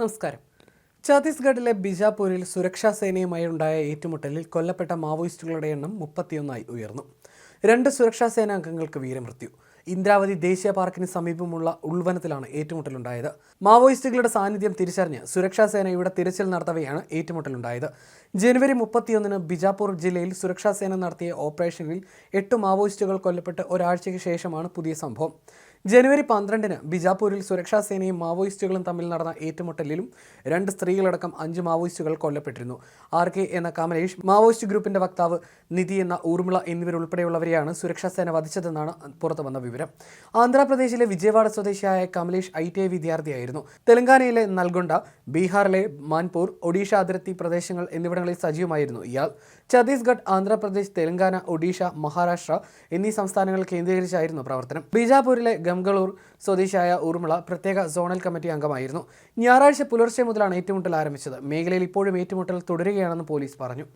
നമസ്കാരം. ഛത്തീസ്ഗഡിലെ ബിജാപൂരിൽ സുരക്ഷാ സേനയുമായി ഉണ്ടായ ഏറ്റുമുട്ടലിൽ കൊല്ലപ്പെട്ട മാവോയിസ്റ്റുകളുടെ എണ്ണം മുപ്പത്തിയൊന്നായി ഉയർന്നു. രണ്ട് സുരക്ഷാ സേനാംഗങ്ങൾക്ക് വീരമൃത്യു. ഇന്ദ്രാവതി ദേശീയ പാർക്കിന് സമീപമുള്ള ഉൾവനത്തിലാണ് ഏറ്റുമുട്ടലുണ്ടായത്. മാവോയിസ്റ്റുകളുടെ സാന്നിധ്യം തിരിച്ചറിഞ്ഞ് സുരക്ഷാ സേന ഇവിടെ തിരച്ചിൽ നടത്തവെയാണ് ഏറ്റുമുട്ടലുണ്ടായത്. ജനുവരി മുപ്പത്തിയൊന്നിന് ബിജാപൂർ ജില്ലയിൽ സുരക്ഷാ സേന നടത്തിയ ഓപ്പറേഷനിൽ എട്ട് മാവോയിസ്റ്റുകൾ കൊല്ലപ്പെട്ട് ഒരാഴ്ചയ്ക്ക് ശേഷമാണ് പുതിയ സംഭവം. ജനുവരി പന്ത്രണ്ടിന് ബിജാപൂരിൽ സുരക്ഷാ സേനയും മാവോയിസ്റ്റുകളും തമ്മിൽ നടന്ന ഏറ്റുമുട്ടലിലും രണ്ട് സ്ത്രീകളടക്കം അഞ്ച് മാവോയിസ്റ്റുകൾ കൊല്ലപ്പെട്ടിരുന്നു. ആർ കെ എന്ന കമലേഷ് മാവോയിസ്റ്റ് ഗ്രൂപ്പിന്റെ വക്താവ് നിധി എന്ന ഊർമിള എന്നിവരുൾപ്പെടെയുള്ളവരെയാണ് സുരക്ഷാ സേന വധിച്ചതെന്നാണ് പുറത്തു വന്ന വിവരം. ആന്ധ്രാപ്രദേശിലെ വിജയവാഡ സ്വദേശിയായ കമലേഷ് ഐ ടി ഐ വിദ്യാർത്ഥിയായിരുന്നു. തെലങ്കാനയിലെ നൽഗൊണ്ട ബീഹാറിലെ മാൻപൂർ ഒഡീഷ അതിർത്തി പ്രദേശങ്ങൾ എന്നിവിടങ്ങളിൽ സജീവമായിരുന്നു ഇയാൾ. ഛത്തീസ്ഗഡ് ആന്ധ്രാപ്രദേശ് തെലങ്കാന ഒഡീഷ മഹാരാഷ്ട്ര എന്നീ സംസ്ഥാനങ്ങൾ കേന്ദ്രീകരിച്ചായിരുന്നു പ്രവർത്തനം. ബീജാപൂരിലെ ഗംഗളൂർ സ്വദേശിയായ ഊർമിള പ്രത്യേക സോണൽ കമ്മിറ്റി അംഗമായിരുന്നു. ഞായറാഴ്ച പുലർച്ചെ മുതലാണ് ഏറ്റുമുട്ടൽ ആരംഭിച്ചത്. മേഖലയിൽ ഇപ്പോഴും ഏറ്റുമുട്ടൽ തുടരുകയാണെന്ന് പോലീസ് പറഞ്ഞു.